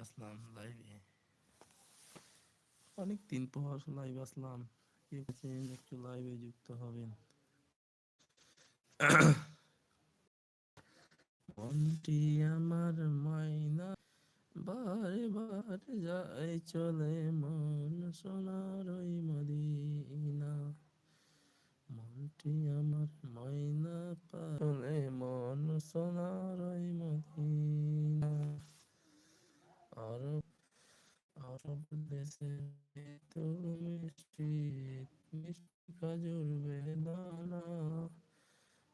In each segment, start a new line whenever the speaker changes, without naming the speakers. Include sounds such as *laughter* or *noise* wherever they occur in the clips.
আসলাম, লাইভে। অনেক দিন পর লাইভ আসলাম। একটু লাইভে যুক্ত হবেন। আমার মাইনা, বারে বারে যায় চলে মন সোনার ওই মদিনা। মনটি আমার ময়না পালে মন সোনার ওই মদিনা। আরব আরব দেশে তোর মিষ্টি মিষ্টি খাজুর বেদানা।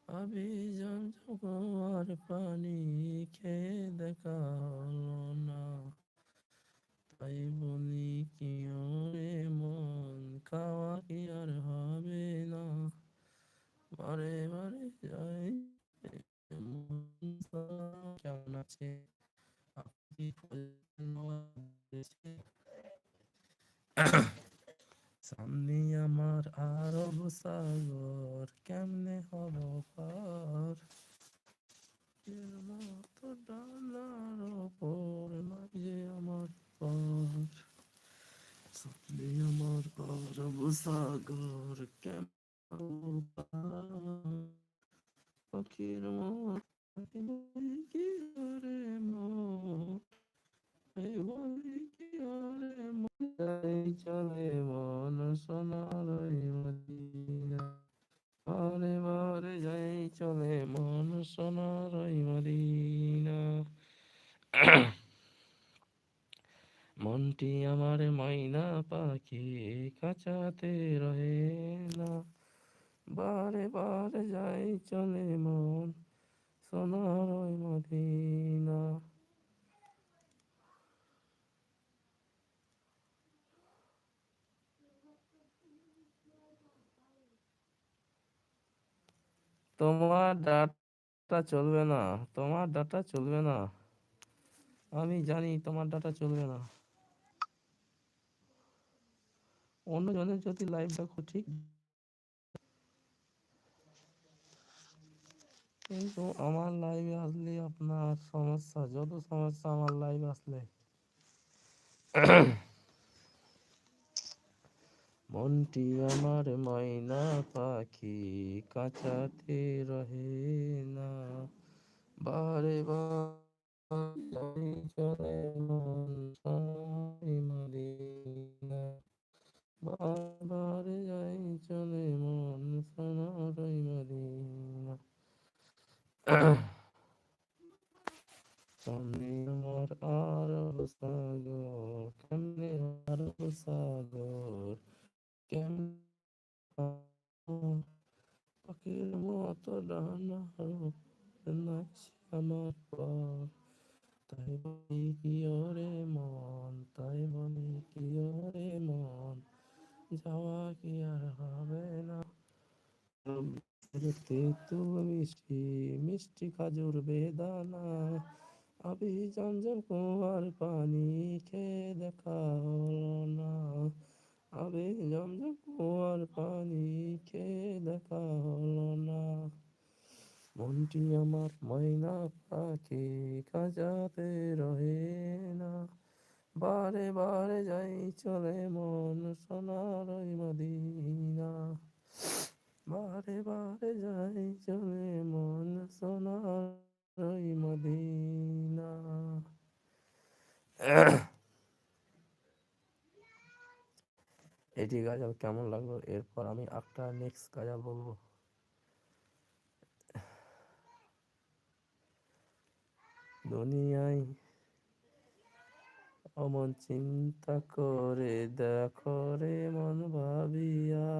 আবি জমজমার পানি খেয়ে দেখা না। তাই বলি কি ওরে মন, খাওয়া কি আর হবে না। বারে বারে যাই, মন কেমন আছে? আপনি *clears throat* কাছাতে রহে না। বারে বারে যাই চলে মন, সোনার ওই মদিনা। তোমার ডাটা চলবে না, তোমার ডাটা চলবে না। আমি জানি তোমার ডাটা চলবে না। অন্যজনের যদি লাইভ দেখো ঠিক কিন্তু আমার লাইভে আসলে আপনার সমস্যা, যত সমস্যা আমার লাইভে আসলে। মনটি আমার ময়না পাখি, কাঁচাতে রহে না। বারে বারে খাজুর বেদানা আবি জমজম কুয়ার পানি খেয়ে দেখা হলো না আবি জমজম কুয়ার পানি খেয়ে দেখা হলো না মনটি আমার ময়না পাখি কাজাতে রহে না বারে বারে যাই চলে মন সোনার মদিনা বারে বারে যাই চলে মন সোনার মদিনা। এটি গাজাল কেমন লাগল? এরপর আমি একটা নেক্সট গাজাল বলব। দুনিয়ায় অমন চিন্তা করে দেখো রে মন ভাবিয়া।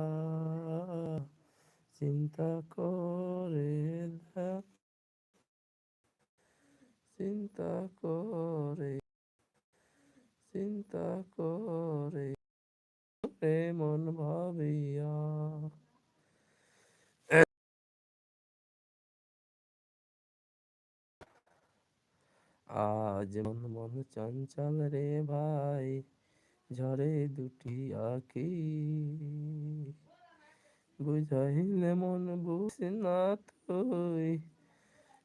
চিন্তা করে চিন্তা করে চিন্তা করে মন ভাবিয়া। আজ মন মন চঞ্চল রে ভাই ঝরে দুটি আঁকি বুঝাইলে মন বুঝ না তুই।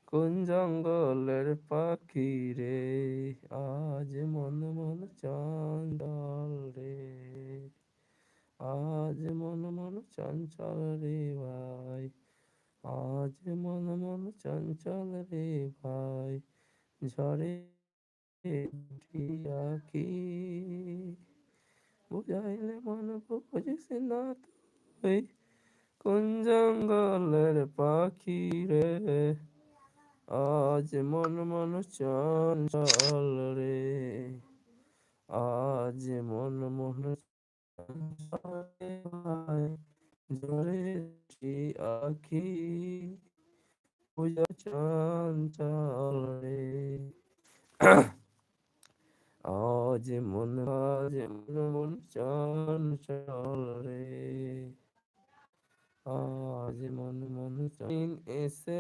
কোন জঙ্গলের পাখি রে? আজ মন মন চঞ্চল রে। আজ মন মন চঞ্চল রে ভাই। আজ মন মন চঞ্চল রে ভাই। ঝড়ে আখি। বুঝাইলে মন বুঝিস না তুই। কোন জঙ্গলের পাখি রে? আজ মন মন চঞ্চল রে। আজ মন মন চঞ্চল রে। ভাই ঝরে আখি বুঝা চঞ্চল রে। চঞ্চল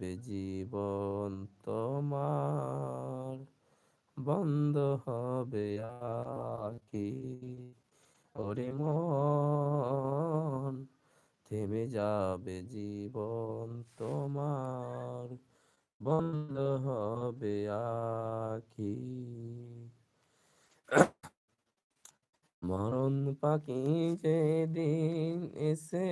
যাবে জীবন তোমার। বন্ধ হবে আখি ওরে মন, থেমে যাবে জীবন তোমার। বন্ধ হবে আখি মরণ পাখি যেদিন এসে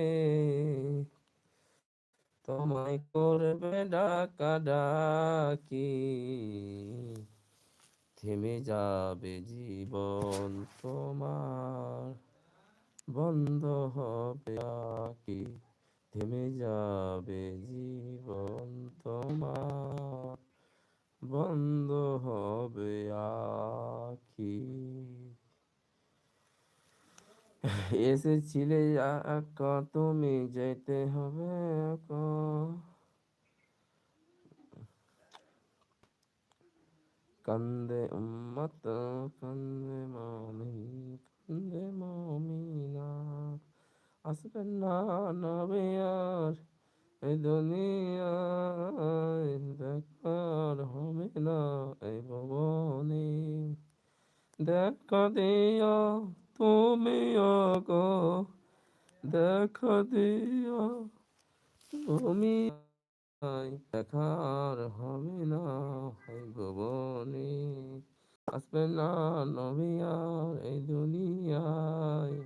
তোমায় করবে ডাকা ডাকি থেমে যাবে জীবন তোমার, বন্ধ হবে আকি। থেমে যাবে জীবন তোমার, বন্ধ হবে আখি এসেছিলে একা তুমি যেতে হবে কান্দে উম্মত কান্দে মমিন কান্দে মমিনা আসবেন না নবে আর এই দুনিয়ায় দেখার হবে না এই ভবনে দেখা দিও তুমি গো দেখা দিও। তুমি দেখার হবে না এই ভবনে আসবে না নবী এই দুনিয়ায়,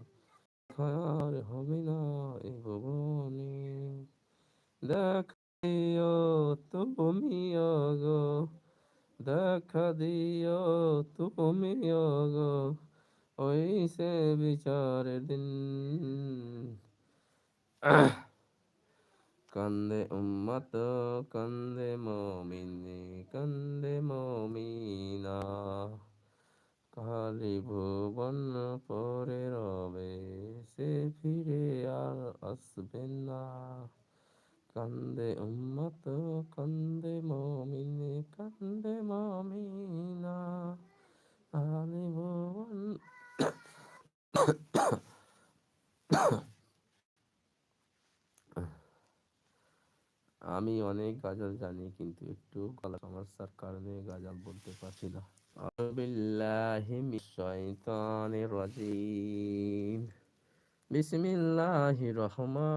দেখার হবে না এই ভবনে দেখিও তুমি গো দেখা দিও তুমি গো ওই সে বিচারের দিন। কান্দে উম্মত, কান্দে মমিনে, কান্দে মমিনা। কালি ভুবন পরে রবে, সে ফিরে আর আসবে না। কান্দে উম্মত, কান্দে মমিনে, কান্দে মমিনা। কালি ভুবন আমি অনেক গাজাল জানি, কিন্তু একটু গলা সমস্যার কারণে গাজাল বলতে পারছি না। বিল্লাহি রহিম।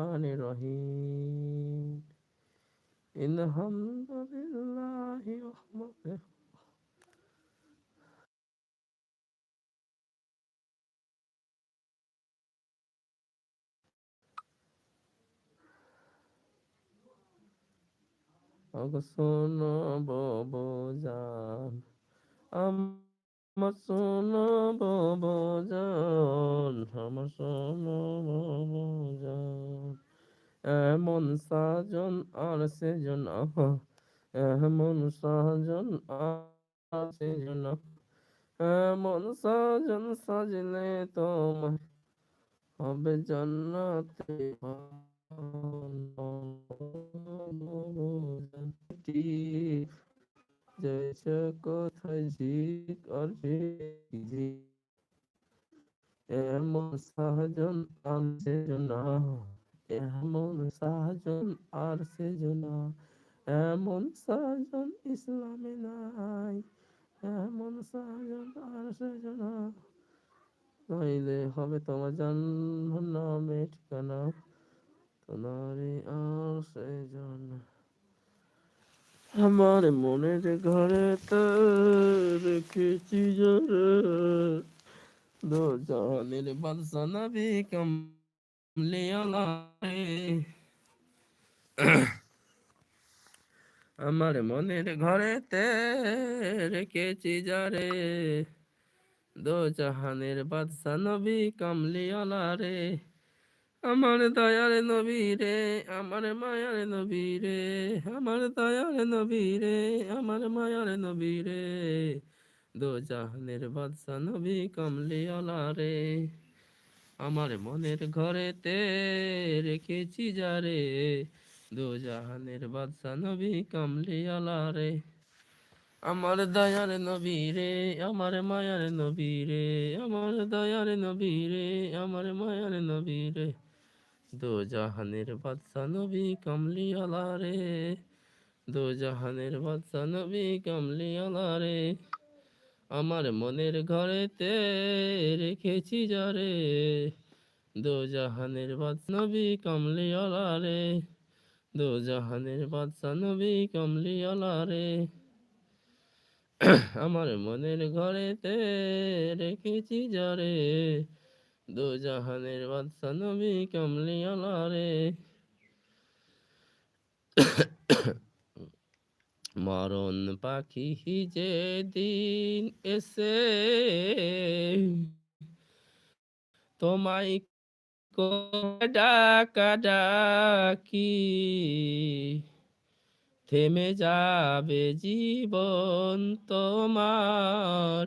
অগসনো ববজান আমার সোনো ববজান আমার সোনো ববজান এমন সাজন আর সেজন আহা, এমন সাজন আর সেজন এমন সাজন সাজলে তোমায় হবে জান্নাতে এমন সাজন আর সেজনা এমন সাজন আর সেজনা এমন সাজন ইসলামে নাই এমন সাজন আর সেজনা নইলে হবে তোমার জাহান্নামে ঠিকানা। তোমারে আর সেজনা। আমার মনের ঘরে তো রেখেছি জোরে। দো জাহানের বাদশা নবী কমলে আমার মনের ঘরেতে রেখেছি যারে দো জাহানের বাদশা নবী কামলিওয়ালা রে। আমার দয়ার নবী রে আমার মায়ার নবী রে আমার দয়ার নবী রে আমার মায়ার নবী রে দো জাহানের বাদশা নবী কামলিওয়ালা রে আমার মনের ঘরেতে রেখেছি যারে। দো জাহানের বাদশা নবী কামলিওয়ালা রে আমার দয়ার নবী রে আমার মায়ার নবী রে আমার দয়ার নবী রে আমার মায়ার নবী রে দো জাহানের বাদশা নবী কামলিওয়ালা রে। দো জাহানের বাদশা নবী কামলিওয়ালা রে। আমার মনের ঘরেতে রেখেছি যারে দো জাহানের বাদশা নবী কামলিওয়ালা রে। দো জাহানের বাদশা নবী কামলিওয়ালা রে। আমার মনের ঘরেতে রেখেছি যারে দো জাহানের বাদশা নবী কামলিওয়ালা রে। মরণ পাখি যে দিন এসে তোমায় ডাকা ডাকি, থেমে যাবে জীবন তোমার।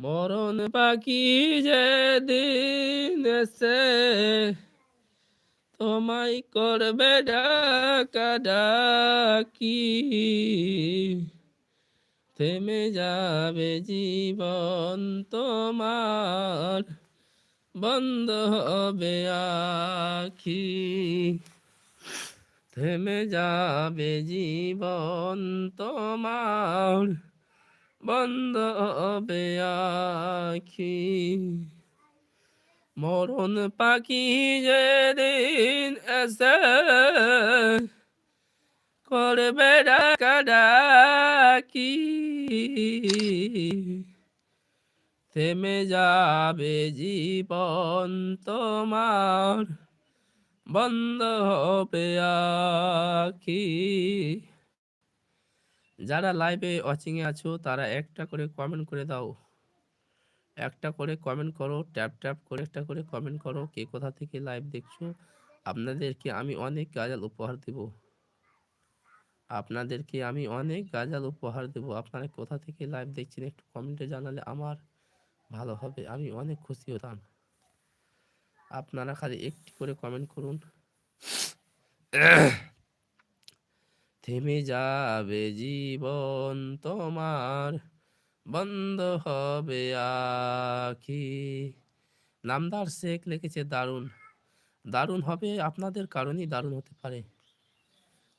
মরণ পাখি যে দিন সে তোমায় করবে ডাকা ডাকি, থেমে যাবে জীবন তোমার, বন্ধ হবে আখি। থেমে যাবে জীবন তোমার বন্ধ হবে মরণ পাখি যেদিন এসে করবে ডাকা ডাকি থেমে যাবে জীবন তোমার, বন্ধ হবে আখি। যারা লাইভে ওয়াচিংয়ে আছো, তারা একটা করে কমেন্ট করে দাও। একটা করে কমেন্ট করো ট্যাপ ট্যাপ করে একটা করে কমেন্ট করো, কে কোথা থেকে লাইভ দেখছ? আপনাদেরকে আমি অনেক গাজাল উপহার দেব। আপনাদেরকে আমি অনেক গাজাল উপহার দেব। আপনারা কোথা থেকে লাইভ দেখছেন একটু কমেন্টে জানালে আমার ভালো হবে, আমি অনেক খুশি হতাম। আপনারা খালি একটি করে কমেন্ট করুন। থেমে যাবে জীবন তোমার, বন্ধ হবে আখি। নামদার শেখ লিখেছে, দারুণ। দারুণ হবে আপনাদের কারণেই দারুণ হতে পারে।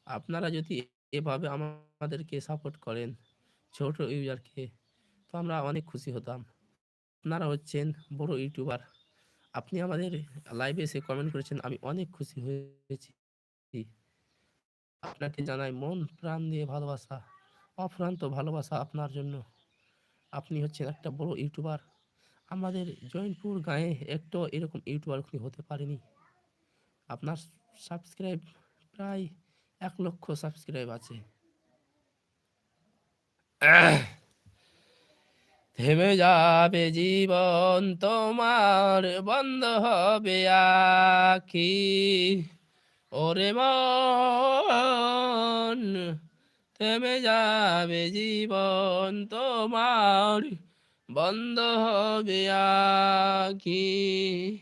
আপনারা যদি এভাবে আমাদেরকে সাপোর্ট করেন, ছোট ইউজারকে, তো আমরা অনেক খুশি হতাম। আপনারা হচ্ছেন বড় ইউটিউবার। আপনি আমাদের লাইভে এসে কমেন্ট করেছেন, আমি অনেক খুশি হয়েছি। আপনাকে জানাই মন প্রাণ দিয়ে ভালোবাসা, অফুরান্ত ভালোবাসা আপনার জন্য। আপনি হচ্ছেন একটা বড় ইউটিউবার। আমাদের জয়নপুর গায়ে একটু এরকম ইউটিউবার হতে পারেনি। আপনার সাবস্ক্রাইব প্রায় এক লক্ষ সাবস্ক্রাইব আছে। থেমে যাবে জীবন, তোমার বন্ধ হবে আখি। ওরে মন, থেমে যাবে জীবন তোমার, বন্ধ হবে আখি।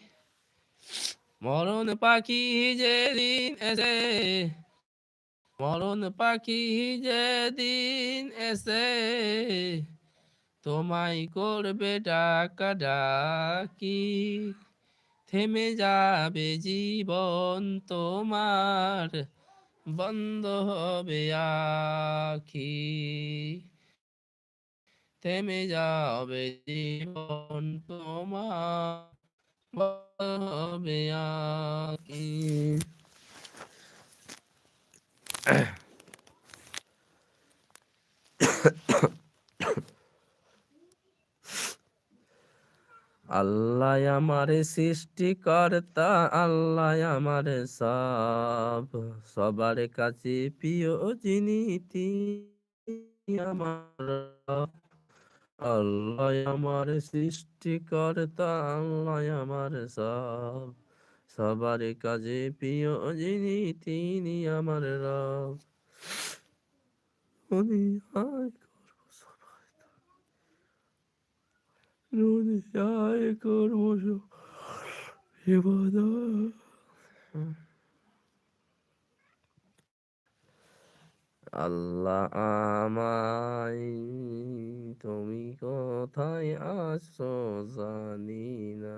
মরণ পাখি যেদিন এসে, মরণ পাখি যেদিন এসে, তোমায় করবে ডাকা ডাকি। থেমে যাবে জীবন তোমার বন্ধ হবে আখি। থেমে যাবে জীবন তোমার হবে আখি। আল্লাহ আমার সৃষ্টিকর্তা, আল্লাহ আমার সব। সবার কাছে প্রিয় যিনি আমার। আল্লাহ আমার সৃষ্টিকর্তা, আল্লাহ আমার সব। সবার কাজে প্রিয় যিনি, তিনি আমার রব উনি আয় করব সবাই আয় করব ইবাদত আল্লাহ আমায় তুমি কোথায় আছো জানি না।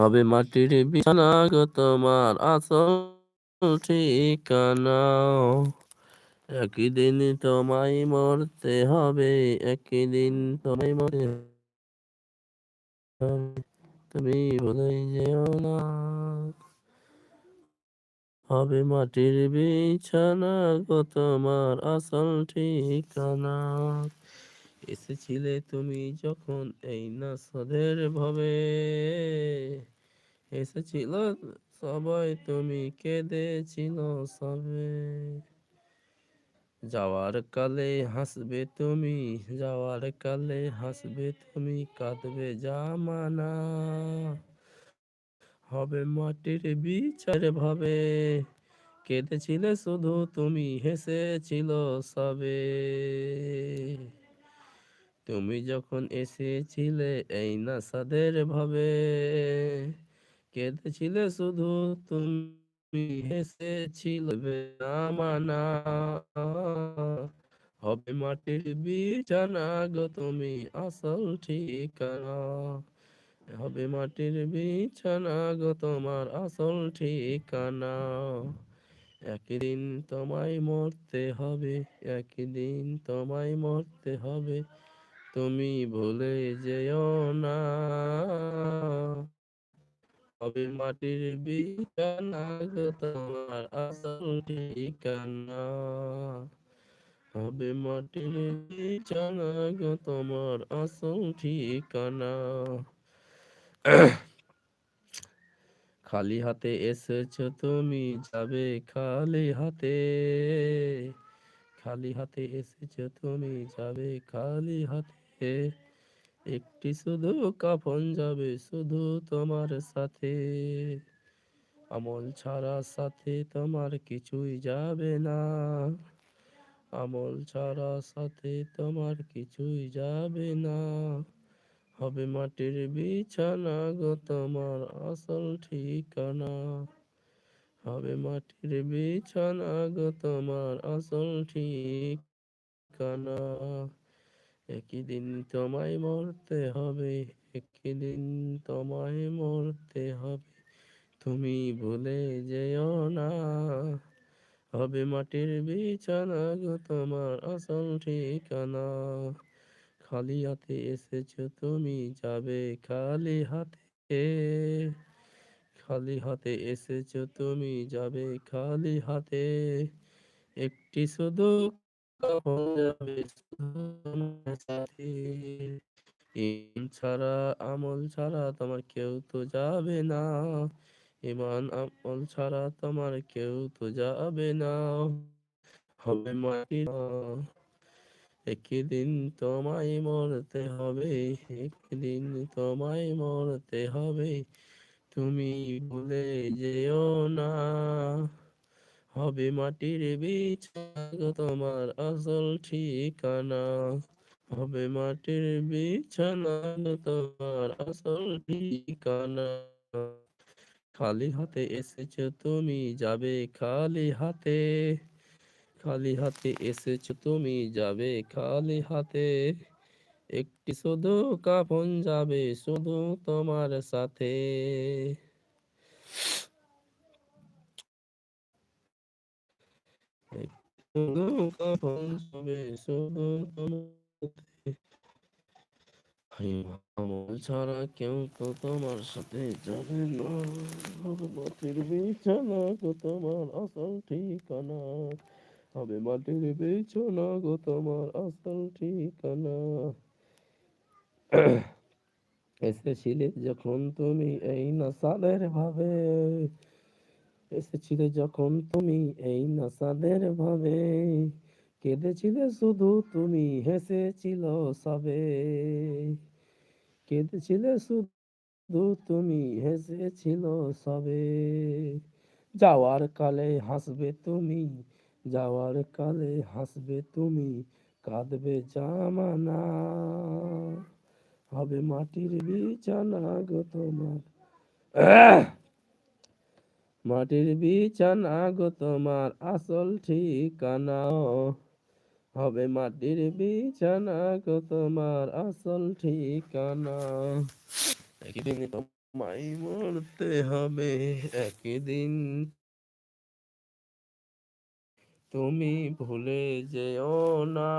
হবে মাটির বিছানা গো, তোমার আসল ঠিকানা। একদিন তোমায় মরতে হবে একদিন তোমায় মরতে তুমি ভুলে যেও না। হবে মাটির বিছানা গো, তোমার আসল ঠিকানা। এসেছিলে তুমি যখন এই নাসদের ভাবে। এসেছিল সবাই তুমি কেঁদেছিল সবে। যাওয়ার কালে হাসবে তুমি, যাওয়ার কালে হাসবে তুমি, কাঁদবে জামানা। হবে মাটির বিচার ভাবে। কেঁদেছিলে শুধু তুমি, হেসেছিল সবে। তুমি যখন এসেছিলে এই নাসাদের ভাবে, কেঁদেছিলে শুধু তুমি হেসেছিলে জামানা হবে মাটির বিছানা গো তুমি আসল ঠিকানা। হবে মাটির বিছানা গো তোমার আসল ঠিকানা। একদিন তোমায় মরতে হবে, একদিন তোমায় মরতে হবে। তুমি ভুলে যেও না। হবে মাটির বিছানা তোমার আসল ঠিকানা? হবে মাটির বিছানা তোমার আসল ঠিকানা? খালি হাতে এসেছ তুমি, যাবে খালি হাতে। খালি হাতে এসেছ তুমি, যাবে খালি হাতে। একটি শুধু কাফন যাবে শুধু তোমার সাথে। আমল ছাড়া সাথে তোমার কিছুই যাবে না। আমল ছাড়া সাথে তোমার কিছুই যাবে না। হবে মাটির বিছানা গো তোমার আসল ঠিকানা। হবে মাটির বিছানা গো তোমার আসল ঠিকানা। একই দিন তোমায় মরতে হবে একই দিন তোমায় মরতে হবে। তুমি ভুলে যেও না, হবে মাটির বিছানা গো তোমার আসল ঠিকানা। খালি হাতে এসেছ তুমি, যাবে খালি হাতে। খালি হাতে এসেছ তুমি, যাবে খালি হাতে। একটি শুধু যাবে ছাড়া আমল ছাড়া তোমার কেউ তো যাবে না। ইমান আমল ছাড়া তোমার কেউ তো যাবে না। হবে মাটি একদিন তোমায় মরতে হবে, একদিন তোমায় মরতে হবে। তুমি ভুলে যেও না। হবে মাটির বিছানা, তোমার আসল ঠিকানা। হবে মাটির বিছানা তোমার আসল ঠিকানা। খালি হাতে এসেছ তুমি, যাবে খালি হাতে। খালি হাতে এসেছ তুমি, যাবে খালি হাতে। একটি শুধু কাফন যাবে, শুধু তোমার সাথে। শুধু কাফন যাবে, শুধু তোমার আমল ছাড়া কেউ তো তোমার সাথে যাবে না। বিছানা গো, তোমার আসল ঠিকানা। হবে মাটির বিছানা গো, তোমার আসল ঠিকানা। এসেছিলে যখন তুমি এই নাসাদের ভাবে। এসেছিলে যখন তুমি এই নাসাদের ভাবে। কেঁদেছিলে শুধু তুমি হেসেছিল সবে। কেঁদেছিলে শুধু তুমি হেসেছিল সবে। যাওয়ার কালে হাসবে তুমি, যাওয়ার কালে হাসবে তুমি, কাঁদবে জামানা। হবে মাটির বিছানা গো তোমার। মাটির বিছানা গো তোমার আসল ঠিকানা। হবে মাটির বিছানা গো তোমার আসল ঠিকানা। একদিন তোমায় মরতে হবে, একদিন তুমি ভুলে যেও না।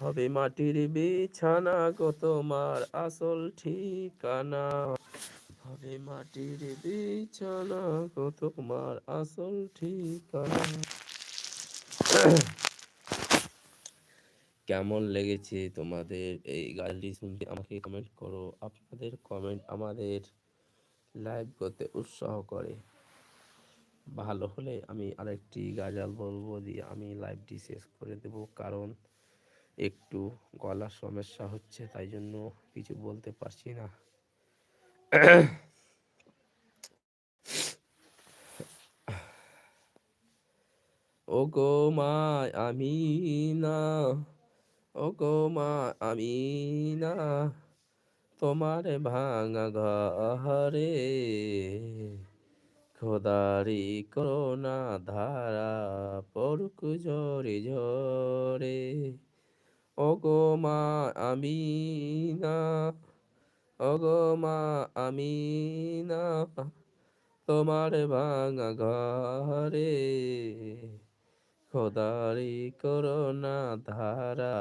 হবে মাটির বিছানা গো তোমার আসল ঠিকানা। হবে মাটির বিছানা গো তোমার আসল ঠিকানা। কেমন লেগেছে তোমাদের এই গানটি শুনতে আমাকে কমেন্ট করো। আপনাদের কমেন্ট আমাদের লাইভ করতে উৎসাহ করে। ভালো হলে আমি আরেকটি গাজাল বলব দিয়ে আমি লাইভটি শেষ করে দেব, কারণ একটু গলার সমস্যা হচ্ছে, তাই জন্য কিছু বলতে পারছি না। ও গো মা আমি না ও গো মা আমি না তোমার ভাঙা ঘরে খোদারি করোনা ধারা পড়ুক ঝরে ঝরে ও গো মা আমি না ও গো মা আমি না তোমার ভাঙা ঘরে খোদারি করোনা ধারা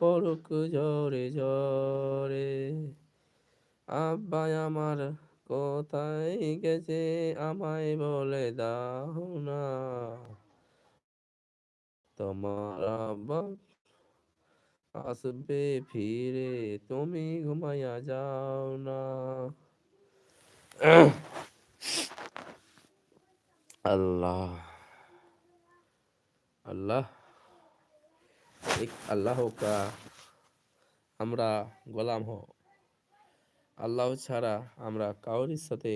পড়ুক ঝরে ঝরে আব্বাই আমার কোথায় গেছে আমায় বলে দাও না। তোমার আব্বা আসবে ফিরে, তুমি ঘুমাইয়া যাও না। আল্লাহ। আল্লাহ एक अल्लाह का আমরা গোলাম হও আল্লাহ ছাড়া আমরা কাউরির সাথে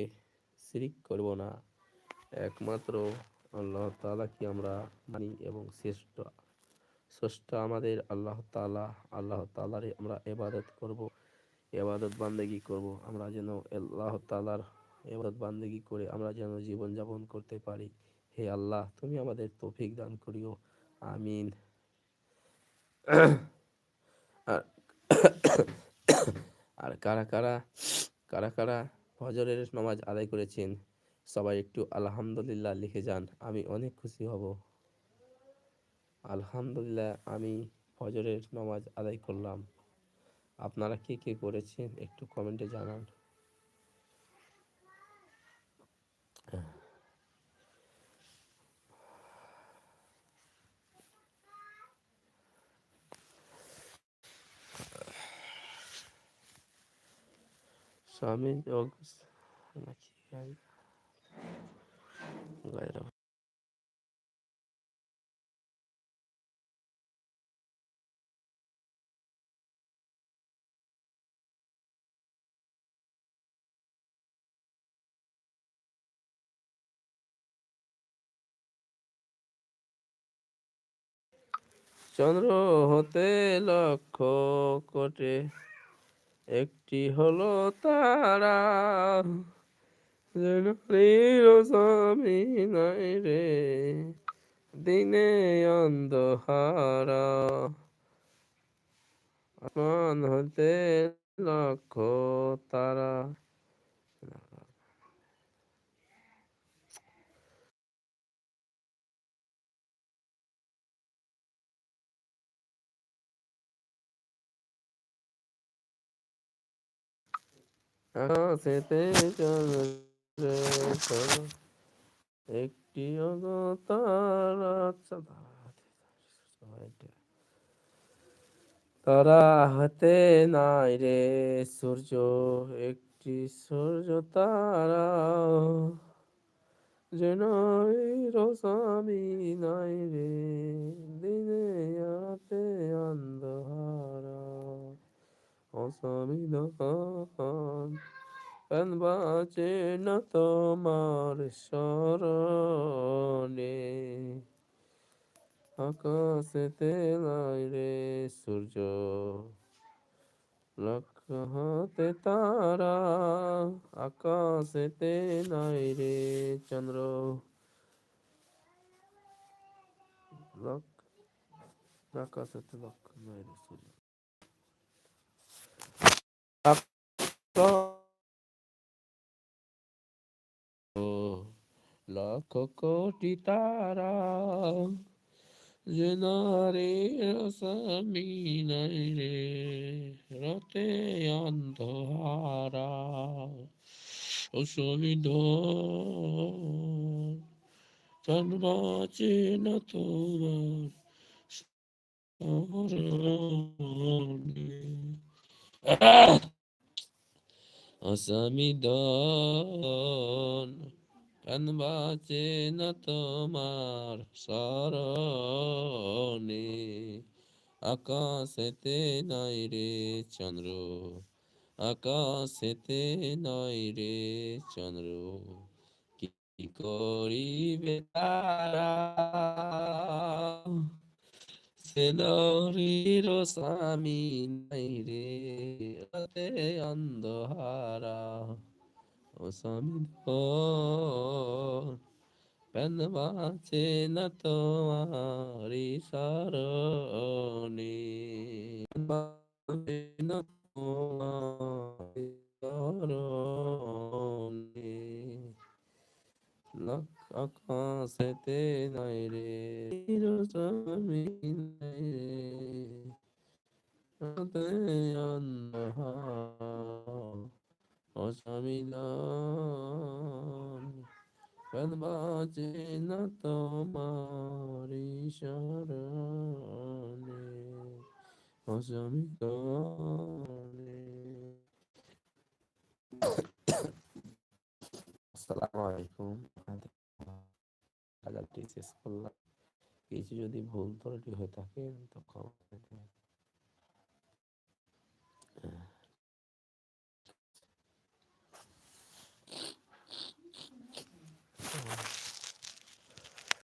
শিরিক করব না একমাত্র আল্লাহ তাআলাকে আমরা মানি এবং শ্রেষ্ঠ স্রষ্টা আমাদের আল্লাহ তাআলা আল্লাহ তাআলারই আমরা এবাদত করব এবাদত বান্দেগি করব আমরা যেন আল্লাহ তাআলার এবাদত বান্দেগি করে আমরা যেন জীবন যাপন করতে পারি হে আল্লাহ, তুমি আমাদের তৌফিক দান করিও। আমিন। আর কারা কারা কারা কারা ফজরের নামাজ আদায় করেছেন, সবাই একটু আলহামদুলিল্লাহ লিখে যান, আমি অনেক খুশি হব। আলহামদুলিল্লাহ, আমি ফজরের নামাজ আদায় করলাম। আপনারা কে কে করেছেন একটু কমেন্টে জানান। স্বামী নাকি চন্দ্র হতে লক্ষ কোটে একটি হলো তারা নাই রে। দিনে অন্ধহারা আসমান হতে লক্ষ তারা। তারা, একটি আচ্ছা তারা হাতে নাই রে সূর্য একটি সূর্য তারা যেন রসামি নাই রে দিনে রাতে অন্ধহারা অসামি দহন প্রাণ বাঁচে না তোমার স্মরণে। আকাশেতে নাই রে সূর্য লক্ষ হতে তারা। আকাশেতে নাই রে চন্দ্র আকাশেতে লক্ষ নাই রে সূর্য। লক্ষ কোটি তারা জেনারে রসামি নাই রে রতে অন্ধহারা অসমিধ জন্মাচে না তোমার। অসমিদন প্রাণ বাঁচে না তোমার স্মরণে? আকাশেতে নাই রে চন্দ্র, আকাশেতে নাই রে চন্দ্র। কি করিবে তারা? সেলরির স্বামী নাই রে রাতে অন্ধহারা ও স্বামী প্যান বাঁচে না তোমার সারণে না যদি ভুল ত্রুটি হয়ে থাকে তো